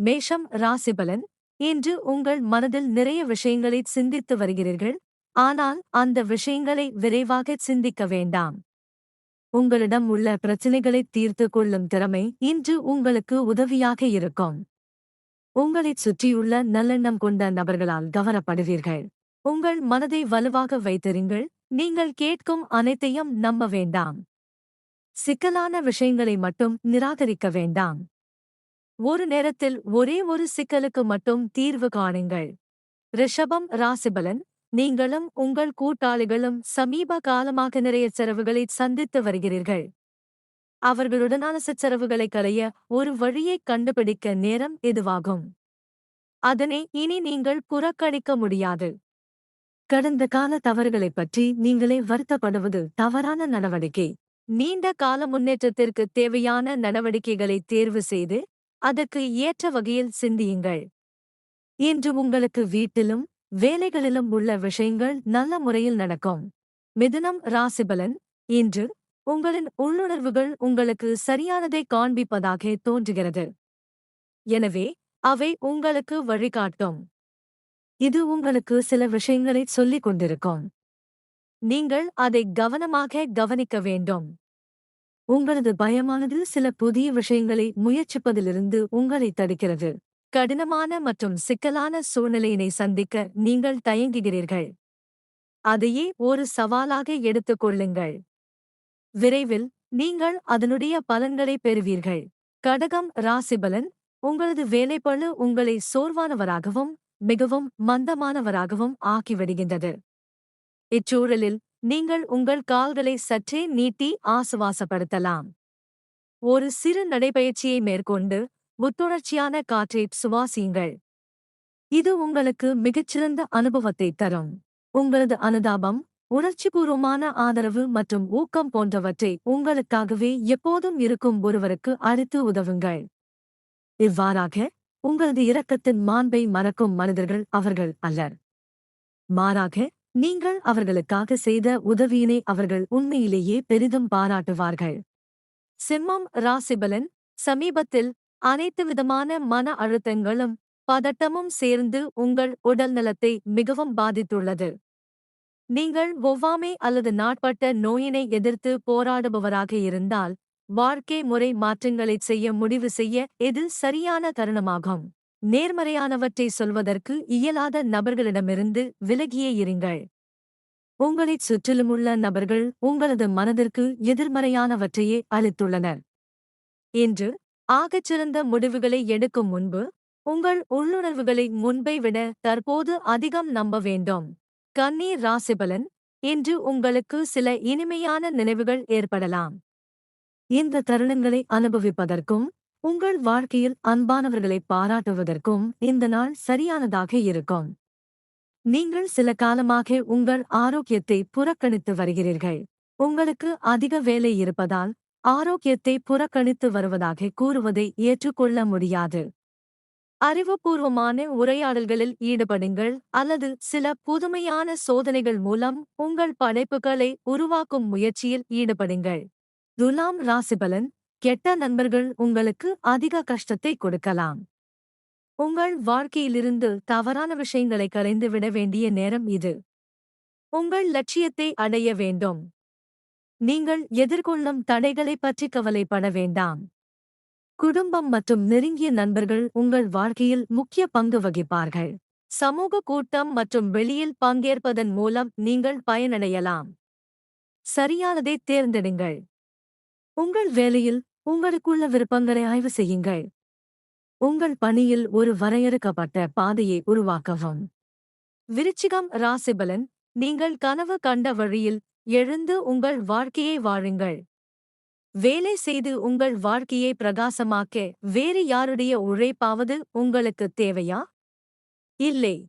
மேஷம் ராசிபலன் இன்று உங்கள் மனதில் நிறைய விஷயங்களை சிந்தித்து வருகிறீர்கள். ஆனால் அந்த விஷயங்களை விரைவாக சிந்திக்க வேண்டாம். உங்களிடம் உள்ள பிரச்சினைகளை தீர்த்து கொள்ளும் திறமை இன்று உங்களுக்கு உதவியாக இருக்கும். உங்களைச் சுற்றியுள்ள நல்லெண்ணம் கொண்ட நபர்களால் கவரப்படுவீர்கள். உங்கள் மனதை வலுவாக வைத்திருங்கள். நீங்கள் கேட்கும் அனைத்தையும் நம்ப வேண்டாம். சிக்கலான விஷயங்களை மட்டும் நிராகரிக்க வேண்டாம். ஒரு நேரத்தில் ஒரே ஒரு சிக்கலுக்கு மட்டும் தீர்வு காணுங்கள். ரிஷபம் ராசிபலன் நீங்களும் உங்கள் கூட்டாளிகளும் சமீப காலமாக நிறைய செலவுகளை சந்தித்து வருகிறீர்கள். அவர்களுடனான சச்சரவுகளை களைய ஒரு வழியைக் கண்டுபிடிக்க நேரம் இதுவாகும். அதனை இனி நீங்கள் புறக்கணிக்க முடியாது. கடந்த கால தவறுகளைப் பற்றி நீங்களே வருத்தப்படுவது தவறான நடவடிக்கை. நீண்ட கால முன்னேற்றத்திற்கு தேவையான நடவடிக்கைகளை தேர்வு செய்து அதற்கு ஏற்ற வகையில் சிந்தியுங்கள். இன்று உங்களுக்கு வீட்டிலும் வேலைகளிலும் உள்ள விஷயங்கள் நல்ல முறையில் நடக்கும். மிதுனம் ராசிபலன் இன்று உங்களின் உள்ளுணர்வுகள் உங்களுக்கு சரியானதை காண்பிப்பதாக தோன்றுகிறது. எனவே அவை உங்களுக்கு வழிகாட்டும். இது உங்களுக்கு சில விஷயங்களை சொல்லிக் கொண்டிருக்கும். நீங்கள் அதை கவனமாக கவனிக்க வேண்டும். உங்களது பயமானது சில புதிய விஷயங்களை முயற்சிப்பதிலிருந்து உங்களை தடுக்கிறது. கடினமான மற்றும் சிக்கலான சூழ்நிலையினை சந்திக்க நீங்கள் தயங்குகிறீர்கள். அதையே ஒரு சவாலாக எடுத்துக் கொள்ளுங்கள். விரைவில் நீங்கள் அதனுடைய பலன்களை பெறுவீர்கள். கடகம் ராசிபலன் உங்களது வேலைப்பழு உங்களை சோர்வானவராகவும் மிகவும் மந்தமானவராகவும் ஆக்கிவிடுகின்றது. இச்சூழலில் நீங்கள் உங்கள் கால்களை சற்றே நீட்டி ஆசுவாசப்படுத்தலாம். ஒரு சிறு நடைபயிற்சியை மேற்கொண்டு புத்துணர்ச்சியான காற்றை சுவாசியுங்கள். இது உங்களுக்கு மிகச்சிறந்த அனுபவத்தை தரும். உங்களது அனுதாபம் உணர்ச்சிபூர்வமான ஆதரவு மற்றும் ஊக்கம் போன்றவற்றை உங்களுக்காகவே எப்போதும் இருக்கும் ஒருவருக்கு அளித்து உதவுங்கள். இவ்வாறாக உங்களது இரக்கத்தின் மாண்பை மறக்கும் மனிதர்கள் அவர்கள் அல்லர். மாறாக நீங்கள் அவர்களுக்காக செய்த உதவியினை அவர்கள் உண்மையிலேயே பெரிதும் பாராட்டுவார்கள். சிம்மம் ராசிபலன் சமீபத்தில் அனைத்து விதமான மன அழுத்தங்களும் பதட்டமும் சேர்ந்து உங்கள் உடல் நலத்தை மிகவும் பாதித்துள்ளது. நீங்கள் ஒவ்வாமை அல்லது நாட்பட்ட நோயினை எதிர்த்து போராடுபவராக இருந்தால் வாழ்க்கை முறை மாற்றங்களைச் செய்ய முடிவு செய்ய இது சரியான தருணமாகும். நேர்மறையானவற்றை சொல்வதற்கு இயலாத நபர்களிடமிருந்து விலகியே இருங்கள். உங்களைச் சுற்றிலுமுள்ள நபர்கள் உங்களது மனதிற்கு எதிர்மறையானவற்றையே அளித்துள்ளனர். இன்று ஆகச்சிறந்த முடிவுகளை எடுக்கும் முன்பு உங்கள் உள்ளுணர்வுகளை முன்பை விட தற்போது அதிகம் நம்ப வேண்டும். கண்ணீர் ராசிபலன் இன்று உங்களுக்கு சில இனிமையான நினைவுகள் ஏற்படலாம். இந்த தருணங்களை அனுபவிப்பதற்கும் உங்கள் வாழ்க்கையில் அன்பானவர்களை பாராட்டுவதற்கும் இந்த நாள் சரியானதாக இருக்கும். நீங்கள் சில காலமாக உங்கள் ஆரோக்கியத்தை புறக்கணித்து வருகிறீர்கள். உங்களுக்கு அதிக வேலை இருப்பதால் ஆரோக்கியத்தை புறக்கணித்து வருவதாக கூறுவதை ஏற்றுக்கொள்ள முடியாது. அறிவுபூர்வமான உரையாடல்களில் ஈடுபடுங்கள் அல்லது சில புதுமையான சோதனைகள் மூலம் உங்கள் படைப்புகளை உருவாக்கும் முயற்சியில் ஈடுபடுங்கள். துலாம் ராசிபலன் கெட்ட நண்பர்கள் உங்களுக்கு அதிக கஷ்டத்தை கொடுக்கலாம். உங்கள் வாழ்க்கையிலிருந்து தவறான விஷயங்களை கலைந்து விட வேண்டிய நேரம் இது. உங்கள் லட்சியத்தை அடைய வேண்டும். நீங்கள் எதிர்கொள்ளும் தடைகளை பற்றி கவலைப்பட வேண்டாம். குடும்பம் மற்றும் நெருங்கிய நண்பர்கள் உங்கள் வாழ்க்கையில் முக்கிய பங்கு வகிப்பார்கள். சமூக கூட்டம் மற்றும் வெளியில் பங்கேற்பதன் மூலம் நீங்கள் பயனடையலாம். சரியானதை தேர்ந்தெடுங்கள். உங்கள் வேலையில் உங்களுக்குள்ள விருப்பங்களை ஆய்வு செய்யுங்கள். உங்கள் பணியில் ஒரு வரையறுக்கப்பட்ட பாதையை உருவாக்கவும். விருச்சிகம் ராசிபலன் நீங்கள் கனவு கண்ட வழியில் எழுந்து உங்கள் வாழ்க்கையை வாழுங்கள். வேலை செய்து உங்கள் வாழ்க்கையை பிரகாசமாக்க வேறு யாருடைய உழைப்பாவது உங்களுக்கு தேவையா? இல்லை.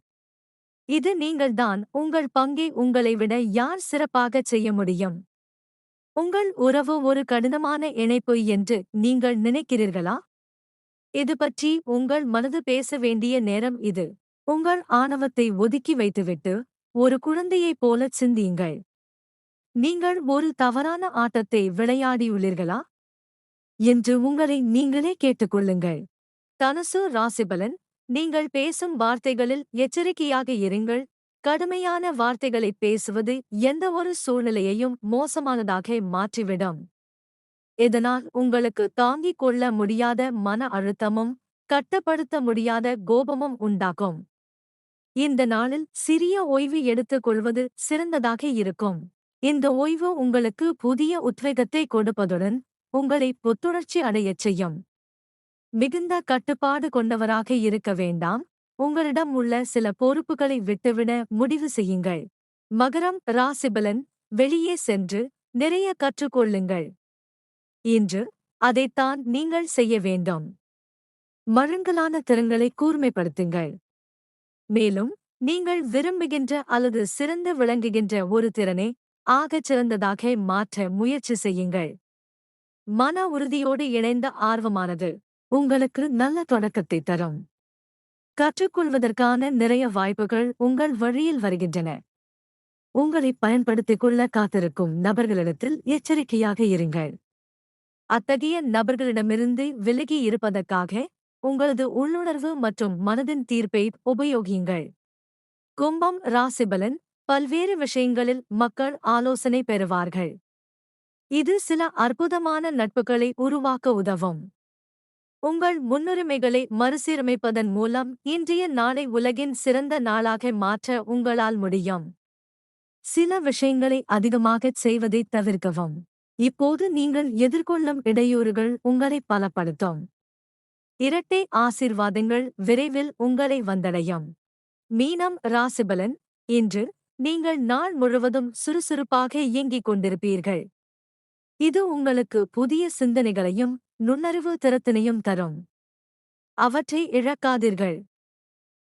இது நீங்கள்தான் உங்கள் பங்கை உங்களை விட யார் சிறப்பாகச் செய்ய முடியும்? உங்கள் உறவு ஒரு கடினமான இணைப்பு என்று நீங்கள் நினைக்கிறீர்களா? இது பற்றி உங்கள் மனது பேச வேண்டிய நேரம் இது. உங்கள் ஆணவத்தை ஒதுக்கி வைத்துவிட்டு ஒரு குழந்தையைப் போலச் சிந்தியுங்கள். நீங்கள் ஒரு தவறான ஆட்டத்தை விளையாடியுள்ளீர்களா? என்று உங்களை நீங்களே கேட்டுக்கொள்ளுங்கள். தனுசு ராசிபலன் நீங்கள் பேசும் வார்த்தைகளில் எச்சரிக்கையாக இருங்கள். கடுமையான வார்த்தைகளை பேசுவது எந்தவொரு சூழ்நிலையையும் மோசமானதாக மாற்றிவிடும். இதனால் உங்களுக்கு தாங்கிக் கொள்ள முடியாத மன அழுத்தமும் கட்டுப்படுத்த முடியாத கோபமும் உண்டாகும். இந்த நாளில் சிறிய ஓய்வு எடுத்துக் கொள்வது சிறந்ததாக இருக்கும். இந்த ஓய்வு உங்களுக்கு புதிய உத்வேகத்தை கொடுப்பதுடன் உங்களை புத்துணர்ச்சி அடையச் செய்யும். மிகுந்த கட்டுப்பாடு கொண்டவராக இருக்க வேண்டாம். உங்களிடம் உள்ள சில பொறுப்புகளை விட்டுவிட முடிவு செய்யுங்கள். மகரம் ராசிபலன் வெளியே சென்று நிறைய கற்றுக்கொள்ளுங்கள். இன்று அதைத்தான் நீங்கள் செய்ய வேண்டும். மழுங்கலான திறன்களை கூர்மைப்படுத்துங்கள். மேலும் நீங்கள் விரும்புகின்ற அல்லது சிறந்து விளங்குகின்ற ஒரு திறனை ஆகச் சிறந்ததாக மாற்ற முயற்சி செய்யுங்கள். மன உறுதியோடு இணைந்த ஆர்வமானது உங்களுக்கு நல்ல தொடக்கத்தை தரும். கற்றுக்கொள்வதற்கான நிறைய வாய்ப்புகள் உங்கள் வழியில் வருகின்றன. உங்களை பயன்படுத்திக் கொள்ள காத்திருக்கும் நபர்களிடத்தில் எச்சரிக்கையாக இருங்கள். அத்தகைய நபர்களிடமிருந்து விலகி இருப்பதற்காக உங்களது உள்ளுணர்வு மற்றும் மனதின் தீர்ப்பை உபயோகியுங்கள். கும்பம் ராசிபலன் பல்வேறு விஷயங்களில் மக்கள் ஆலோசனை பெறுவார்கள். இது சில அற்புதமான நட்புகளை உருவாக்க உதவும். உங்கள் முன்னுரிமைகளை மறுசீரமைப்பதன் மூலம் இன்றைய நாளை உலகின் சிறந்த நாளாக மாற்ற உங்களால் முடியும். சில விஷயங்களை அதிகமாகச் செய்வதைத் தவிர்க்கவும். இப்போது நீங்கள் எதிர்கொள்ளும் இடையூறுகள் உங்களை பலப்படுத்தும். இரட்டை ஆசிர்வாதங்கள் விரைவில் உங்களை வந்தடையும். மீனம் ராசிபலன் இன்று நீங்கள் நாள் முழுவதும் சுறுசுறுப்பாக இயங்கிக் கொண்டிருப்பீர்கள். இது உங்களுக்கு புதிய சிந்தனைகளையும் நுண்ணறிவு திறத்தினையும் தரும். அவற்றை இழக்காதீர்கள்.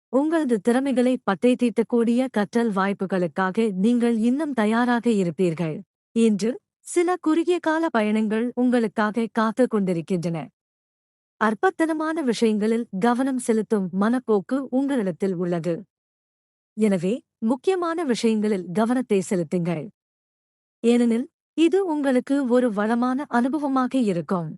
உங்களது திறமைகளை பட்டை தீட்டக்கூடிய கற்றல் வாய்ப்புகளுக்காக நீங்கள் இன்னும் தயாராக இருப்பீர்கள் இன்று சில குறுகிய கால பயணங்கள் உங்களுக்காக காத்துக் கொண்டிருக்கின்றன. அற்பத்தனமான விஷயங்களில் கவனம் செலுத்தும் மனப்போக்கு உங்களிடத்தில் உள்ளது. எனவே முக்கியமான விஷயங்களில் கவனத்தை செலுத்துங்கள். ஏனெனில் இது உங்களுக்கு ஒரு வளமான அனுபவமாக இருக்கும்.